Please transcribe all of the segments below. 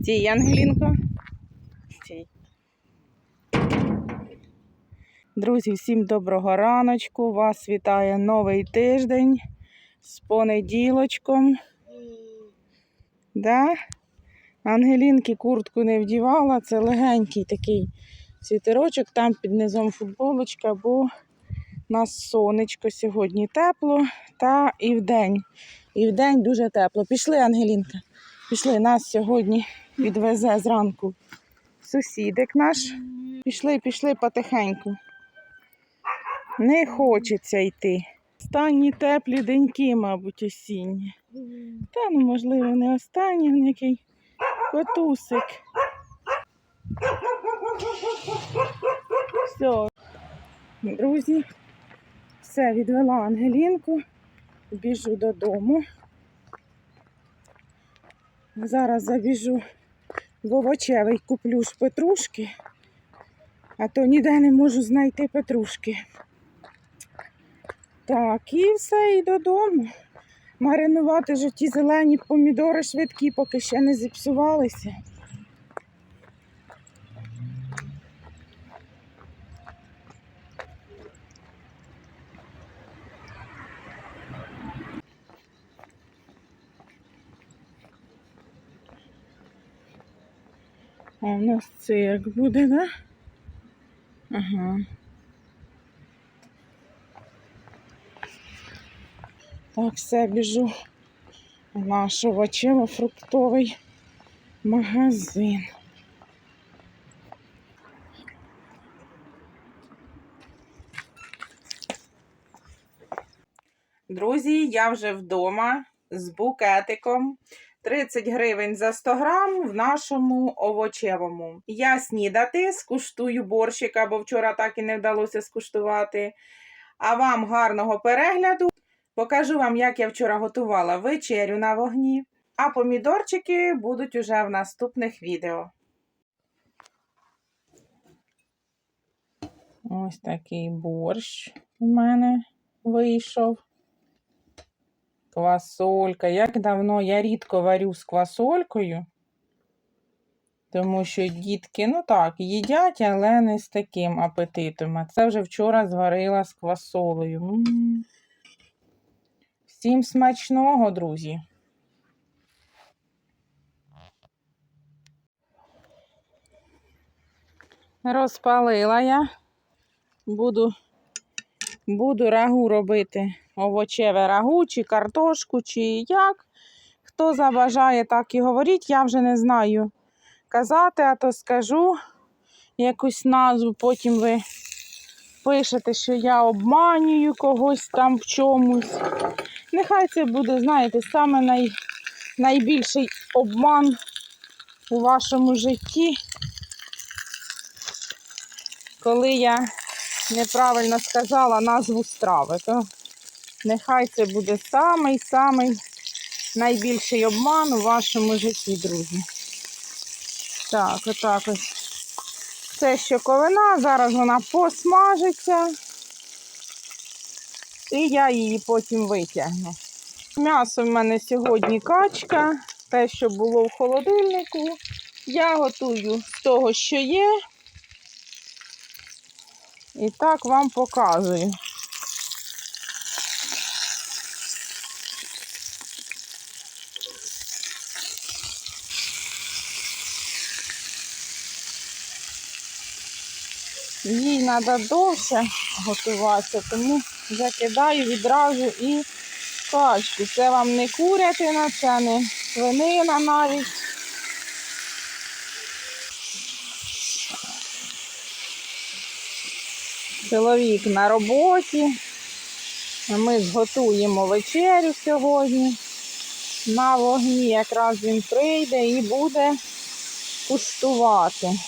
Стій, Ангелінко. Стій. Друзі, всім доброго раночку. Вас вітає новий тиждень з понеділочком. Да? Ангелінки куртку не вдівала, це легенький такий світерочок, там під низом футболочка, бо нас сонечко сьогодні тепло, та і вдень. І вдень дуже тепло. Пішли, Ангелінка. Пішли, нас сьогодні відвезе зранку сусідик наш. Пішли, пішли потихеньку. Не хочеться йти. Останні теплі деньки, мабуть, осінні. Та ну, можливо, не останній, він який котусик. Все, друзі, все, відвела Ангелінку, біжу додому. Зараз забіжу в овочевий, куплю ж петрушки, а то ніде не можу знайти петрушки. Так, і все, і додому. Маринувати ж ті зелені помідори швидкі, поки ще не зіпсувалися. А у нас цирк буде, да? Ага. Так, все, біжу в наш овочево-фруктовий магазин. Друзі, я вже вдома з букетиком. 30 гривень за 100 грам в нашому овочевому. Я снідати, скуштую борщика, бо вчора так і не вдалося скуштувати. А вам гарного перегляду. Покажу вам, як я вчора готувала вечерю на вогні. А помідорчики будуть уже в наступних відео. Ось такий борщ у мене вийшов. Квасолька. Як давно я рідко варю з квасолькою, тому що дітки, ну так, їдять, але не з таким апетитом. А це вже вчора зварила з квасолею. М. Всім смачного, друзі. Розпалила я. Буду, буду рагу робити овочеве рагу, чи картошку, чи як. Хто забажає, так і говоріть. Я вже не знаю казати, а то скажу якусь назву, потім ви пишете, що я обманюю когось там в чомусь. Нехай це буде, знаєте, саме най, найбільший обман у вашому житті, коли я неправильно сказала назву страви. То Нехай це буде самий-самий найбільший обман у вашому житті, друзі. Так, отак ось. Це щоковина, зараз вона посмажиться. І я її потім витягну. М'ясо в мене сьогодні качка, те, що було в холодильнику. Я готую з того, що є. І так вам показую. Їй треба довше готуватися, тому закидаю відразу і качку. Це вам не курятина, це не свинина навіть. Чоловік на роботі. Ми зготуємо вечерю сьогодні. На вогні якраз він прийде і буде куштувати.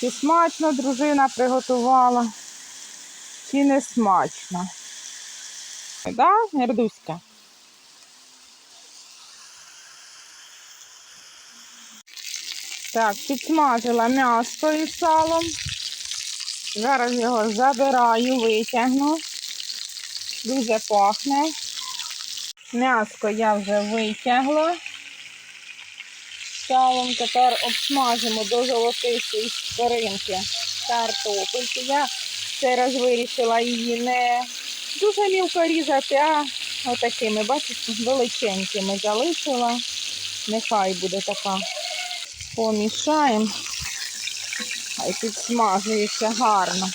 Чи смачно дружина приготувала, чи не смачно. Да, Гердуська? Так, підсмажила м'ясо із салом. Зараз його забираю, витягну. Дуже пахне. М'яско я вже витягла. салом. Тепер обсмажимо до золотистої скоринки картопельки. Я цей раз вирішила її не дуже мілко різати, а отакими, бачите, величенькими залишила. Нехай буде така. Помішаємо. Хай підсмажується гарно.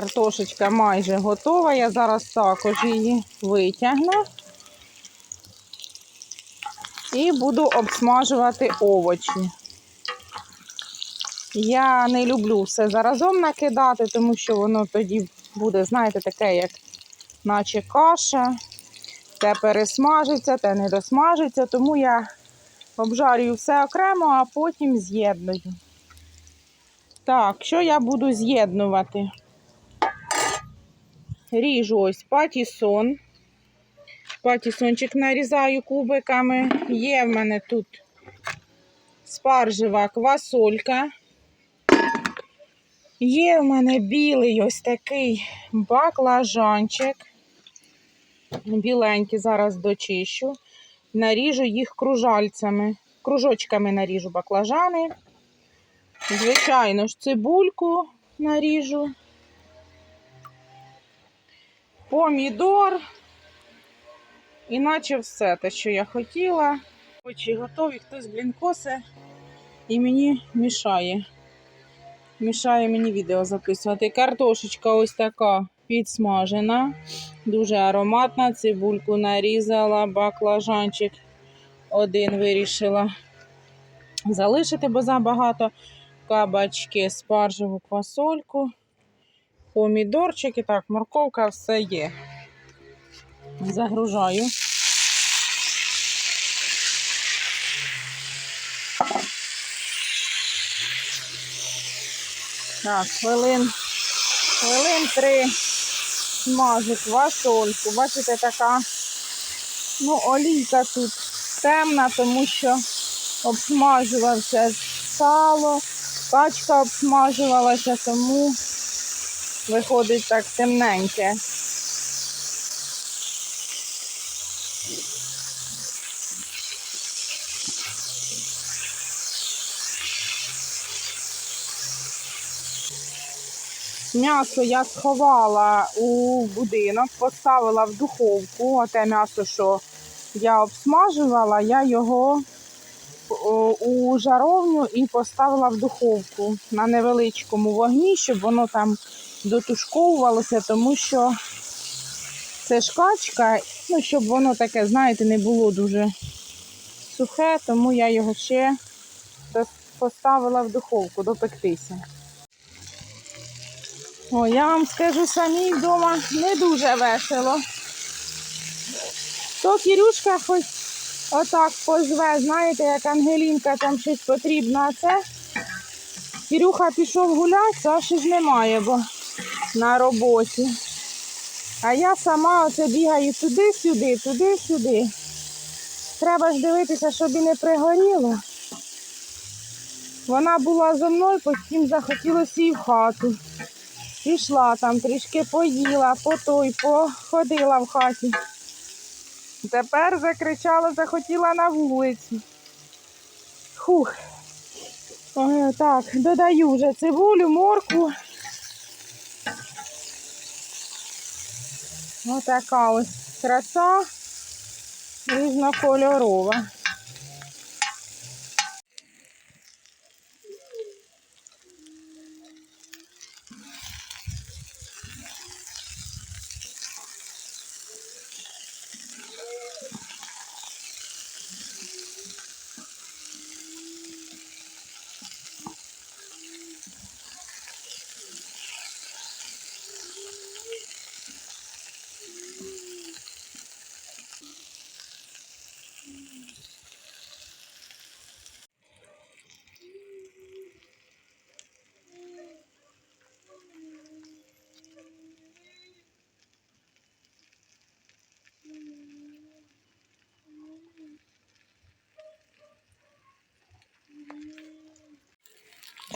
Картошечка майже готова. Я зараз також її витягну. І буду обсмажувати овочі. Я не люблю все заразом накидати, тому що воно тоді буде, знаєте, таке, як наче каша. Те пересмажиться, те не досмажиться, тому я обжарюю все окремо, а потім з'єдную. Так, що я буду з'єднувати? Ріжу ось патісон. Патісончик нарізаю кубиками. Є в мене тут спаржева квасолька. Є в мене білий ось такий баклажанчик. Біленький зараз дочищу. Наріжу їх кружальцями. Кружочками наріжу баклажани. Звичайно ж, цибульку наріжу. Помідор. Іначе все те, що я хотіла. Очі готові, хтось блін косе і мені мішає. Мішає мені відео записувати. Картошечка ось така підсмажена, дуже ароматна. Цибульку нарізала, баклажанчик один вирішила залишити, бо забагато. Кабачки, спаржеву квасольку, помідорчики, так, морковка, все є. Загружаю. Так, хвилин, хвилин три смажу квасольку. Бачите, така, ну, олійка тут темна, тому що обсмажувався сало, качка обсмажувалася, тому виходить так темненьке. М'ясо я сховала у будинок, поставила в духовку. Оте м'ясо, що я обсмажувала, я його у жаровню і поставила в духовку на невеличкому вогні, щоб воно там дотушковувалося, тому що це шкачка, ну, щоб воно таке, знаєте, не було дуже сухе, тому я його ще поставила в духовку допектися. О, я вам скажу, самій вдома не дуже весело. То Кірюшка хоч отак позве, знаєте, як Ангелінка там щось потрібно, а це Кірюха пішов гуляти, Саші ж немає, бо на роботі. А я сама оце бігаю туди-сюди, туди-сюди. Треба ж дивитися, щоб і не пригоріло. Вона була зо мною, потім захотілося їй в хату. Пішла там, трішки поїла, по той, походила в хаті. Тепер закричала, захотіла на вулицю. Хух. Ой, так, додаю вже цибулю, Ось Отака ось краса різнокольорова.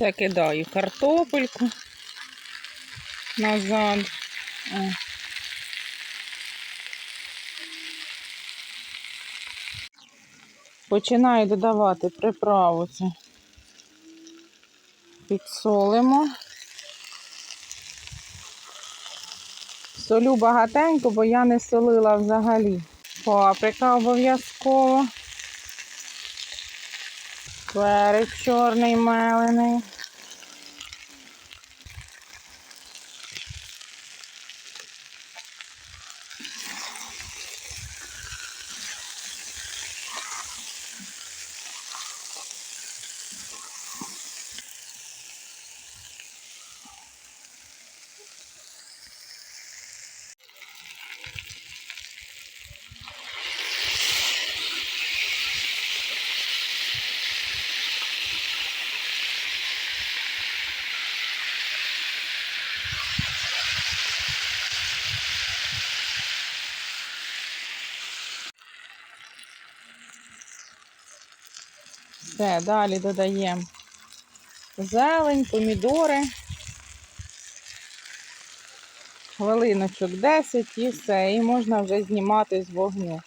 Це кидаю картопельку назад. Починаю додавати приправу. Це. Підсолимо. Солю багатенько, бо я не солила взагалі. Паприка обов'язково. Перець чорний мелений. Все, далі додаємо зелень, помідори, хвилиночок 10 і все. І можна вже знімати з вогню.